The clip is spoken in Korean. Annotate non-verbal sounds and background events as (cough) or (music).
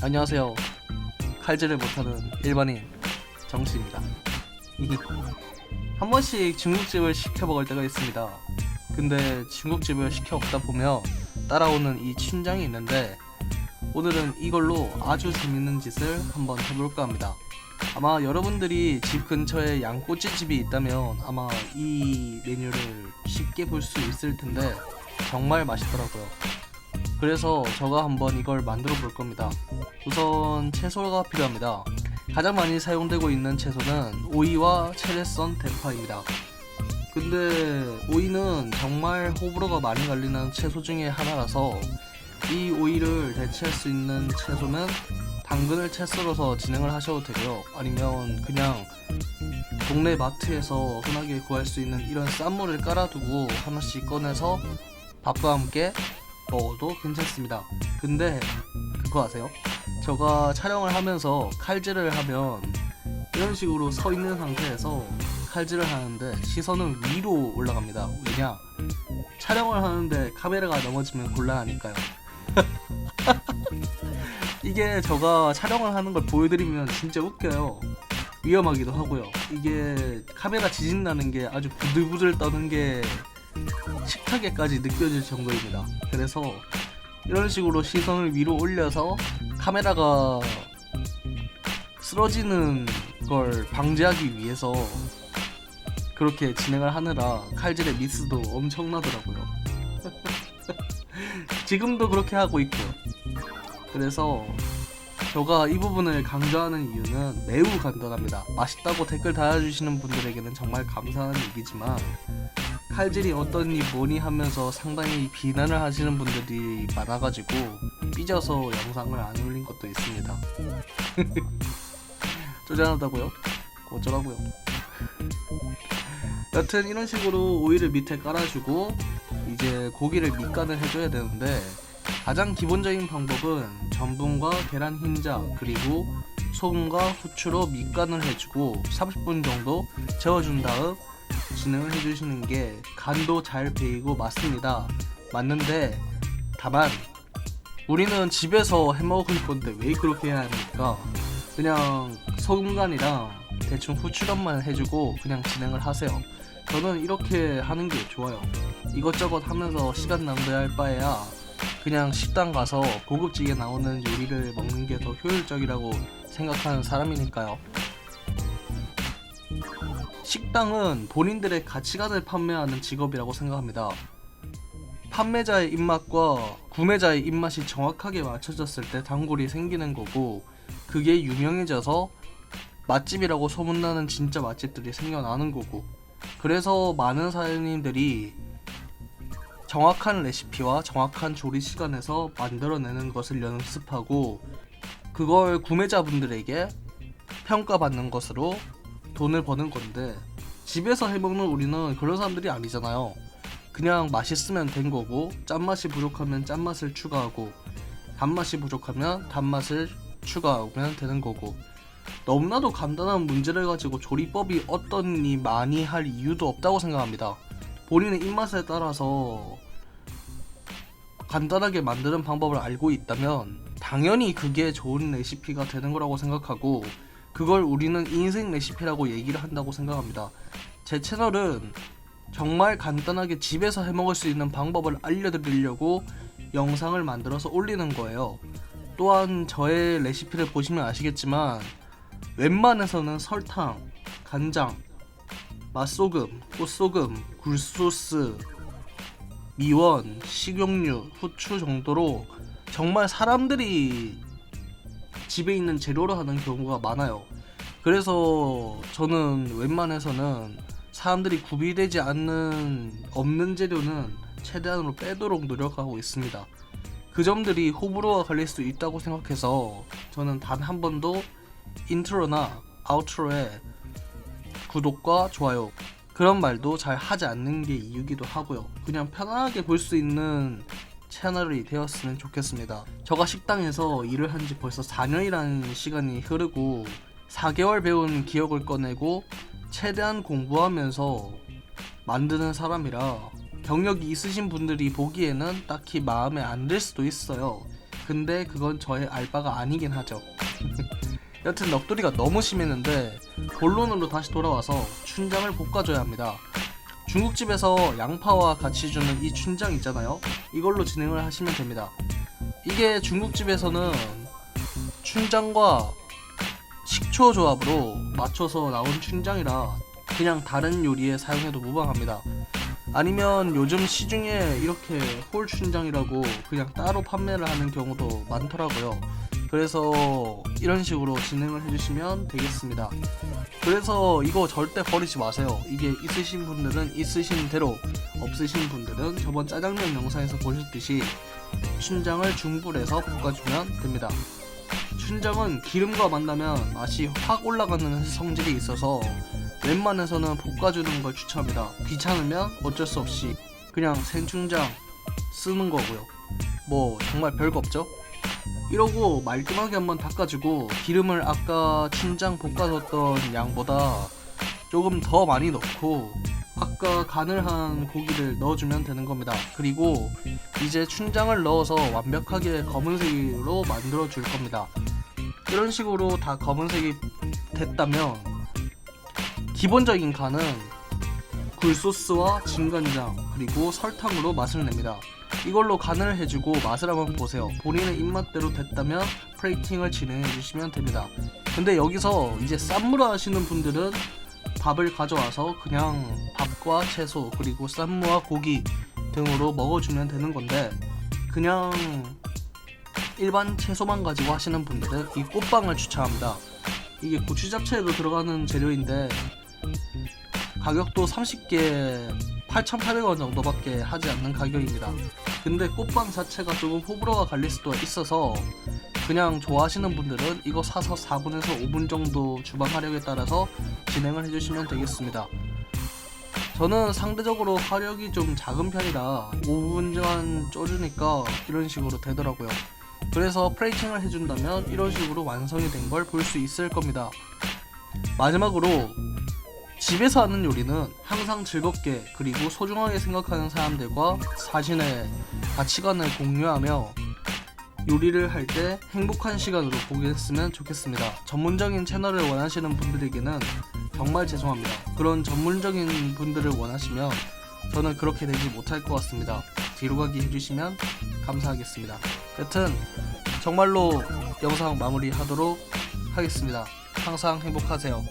안녕하세요. 칼질을 못하는 일반인 정씨입니다. 한 번씩 중국집을 시켜 먹을 때가 있습니다. 근데 중국집을 시켜 먹다 보면 따라오는 이 춘장이 있는데 오늘은 이걸로 아주 재밌는 짓을 한번 해볼까 합니다. 아마 여러분들이 집 근처에 양꼬치집이 있다면 아마 이 메뉴를 쉽게 볼 수 있을 텐데 정말 맛있더라고요. 그래서 제가 한번 이걸 만들어 볼 겁니다. 우선 채소가 필요합니다. 가장 많이 사용되고 있는 채소는 오이와 체레선 대파입니다. 근데 오이는 정말 호불호가 많이 갈리는 채소 중에 하나라서 이 오이를 대체할 수 있는 채소는 당근을 채 썰어서 진행을 하셔도 되고요. 아니면 그냥 동네 마트에서 흔하게 구할 수 있는 이런 쌈무를 깔아두고 하나씩 꺼내서 밥과 함께 먹어도 괜찮습니다. 근데 그거 아세요? 제가 촬영을 하면서 칼질을 하면 이런 식으로 서 있는 상태에서 칼질을 하는데 시선은 위로 올라갑니다. 왜냐? 촬영을 하는데 카메라가 넘어지면 곤란하니까요. (laughs) 이게 제가 촬영을 하는 걸 보여드리면 진짜 웃겨요. 위험하기도 하고요. 이게 카메라 지진 나는 게 아주 부들부들 떠는 게 식탁에까지 느껴질 정도입니다. 그래서 이런 식으로 시선을 위로 올려서 카메라가 쓰러지는 걸 방지하기 위해서 그렇게 진행을 하느라 칼질의 미스도 엄청나더라고요. (laughs) 지금도 그렇게 하고 있고요. 그래서 제가 이 부분을 강조하는 이유는 매우 간단합니다. 맛있다고 댓글 달아주시는 분들에게는 정말 감사한 얘기지만 칼질이 어떠니 뭐니 하면서 상당히 비난을 하시는 분들이 많아가지고 삐져서 영상을 안 올린 것도 있습니다. (laughs) 쪼잔하다고요? 어쩌라고요? 여튼 이런 식으로 오이를 밑에 깔아주고 이제 고기를 밑간을 해줘야 되는데 가장 기본적인 방법은 전분과 계란 흰자 그리고 소금과 후추로 밑간을 해주고 30분 정도 재워준 다음 진행을 해주시는 게 간도 잘 배이고 맞습니다. 맞는데 다만 우리는 집에서 해먹을 건데 왜 그렇게 해야 합니까? 그냥 소금간이랑 대충 후추간만 해주고 그냥 진행을 하세요. 저는 이렇게 하는 게 좋아요. 이것저것 하면서 시간 낭비할 바에야 그냥 식당 가서 고급지게 나오는 요리를 먹는 게 더 효율적이라고 생각하는 사람이니까요. 식당은 본인들의 가치관을 판매하는 직업이라고 생각합니다. 판매자의 입맛과 구매자의 입맛이 정확하게 맞춰졌을 때 단골이 생기는 거고 그게 유명해져서 맛집이라고 소문나는 진짜 맛집들이 생겨나는 거고 그래서 많은 사장님들이 정확한 레시피와 정확한 조리 시간에서 만들어내는 것을 연습하고 그걸 구매자분들에게 평가받는 것으로 돈을 버는 건데 집에서 해먹는 우리는 그런 사람들이 아니잖아요. 그냥 맛있으면 된 거고 짠맛이 부족하면 짠맛을 추가하고 단맛이 부족하면 단맛을 추가하면 되는 거고 너무나도 간단한 문제를 가지고 조리법이 어떠니 많이 할 이유도 없다고 생각합니다. 본인의 입맛에 따라서 간단하게 만드는 방법을 알고 있다면 당연히 그게 좋은 레시피가 되는 거라고 생각하고 그걸 우리는 인생 레시피라고 얘기를 한다고 생각합니다. 제 채널은 정말 간단하게 집에서 해 먹을 수 있는 방법을 알려드리려고 영상을 만들어서 올리는 거예요. 또한 저의 레시피를 보시면 아시겠지만 웬만해서는 설탕, 간장, 맛소금, 꽃소금, 굴소스, 미원, 식용유, 후추 정도로 정말 사람들이 집에 있는 재료로 하는 경우가 많아요. 그래서 저는 웬만해서는 사람들이 구비되지 않는 없는 재료는 최대한으로 빼도록 노력하고 있습니다. 그 점들이 호불호가 갈릴 수 있다고 생각해서 저는 단 한 번도 인트로나 아우트로에 구독과 좋아요 그런 말도 잘 하지 않는 게 이유기도 하고요. 그냥 편안하게 볼 수 있는 채널이 되었으면 좋겠습니다. 저가 식당에서 일을 한 지 벌써 4년이라는 시간이 흐르고 4개월 배운 기억을 꺼내고 최대한 공부하면서 만드는 사람이라 경력이 있으신 분들이 보기에는 딱히 마음에 안 들 수도 있어요. 근데 그건 저의 알바가 아니긴 하죠. (laughs) 여튼 넋두리가 너무 심했는데 본론으로 다시 돌아와서 춘장을 볶아줘야 합니다. 중국집에서 양파와 같이 주는 이 춘장 있잖아요. 이걸로 진행을 하시면 됩니다. 이게 중국집에서는 춘장과 식초 조합으로 맞춰서 나온 춘장이라 그냥 다른 요리에 사용해도 무방합니다. 아니면 요즘 시중에 이렇게 홀 춘장이라고 그냥 따로 판매를 하는 경우도 많더라고요. 그래서 이런 식으로 진행을 해주시면 되겠습니다. 그래서 이거 절대 버리지 마세요. 이게 있으신 분들은 있으신 대로, 없으신 분들은 저번 짜장면 영상에서 보셨듯이 춘장을 중불에서 볶아주면 됩니다. 춘장은 기름과 만나면 맛이 확 올라가는 성질이 있어서 웬만해서는 볶아주는 걸 추천합니다. 귀찮으면 어쩔 수 없이 그냥 생춘장 쓰는 거고요. 뭐 정말 별거 없죠? 이러고 말끔하게 한번 닦아주고 기름을 아까 춘장 볶아뒀던 양보다 조금 더 많이 넣고 아까 간을 한 고기를 넣어주면 되는 겁니다. 그리고 이제 춘장을 넣어서 완벽하게 검은색으로 만들어 줄 겁니다. 이런 식으로 다 검은색이 됐다면 기본적인 간은 굴소스와 진간장 그리고 설탕으로 맛을 냅니다. 이걸로 간을 해주고 맛을 한번 보세요. 본인의 입맛대로 됐다면 프레이팅을 진행해 주시면 됩니다. 근데 여기서 이제 쌈무라 하시는 분들은 밥을 가져와서 그냥 밥과 채소 그리고 쌈무와 고기 등으로 먹어주면 되는 건데 그냥 일반 채소만 가지고 하시는 분들은 이 꽃빵을 추천합니다. 이게 고추 잡채에도 들어가는 재료인데 가격도 30개 8,800원 정도밖에 하지 않는 가격입니다. 근데 꽃빵 자체가 조금 호불호가 갈릴 수도 있어서 그냥 좋아하시는 분들은 이거 사서 4분에서 5분 정도 주방 화력에 따라서 진행을 해주시면 되겠습니다. 저는 상대적으로 화력이 좀 작은 편이라 5분간 쪄주니까 이런 식으로 되더라고요. 그래서 프레이팅을 해준다면 이런 식으로 완성이 된 걸 볼 수 있을 겁니다. 마지막으로 집에서 하는 요리는 항상 즐겁게 그리고 소중하게 생각하는 사람들과 자신의 가치관을 공유하며 요리를 할 때 행복한 시간으로 보겠으면 좋겠습니다. 전문적인 채널을 원하시는 분들에게는 정말 죄송합니다. 그런 전문적인 분들을 원하시면 저는 그렇게 되지 못할 것 같습니다. 뒤로 가기 해주시면 감사하겠습니다. 여튼 정말로 영상 마무리하도록 하겠습니다. 항상 행복하세요.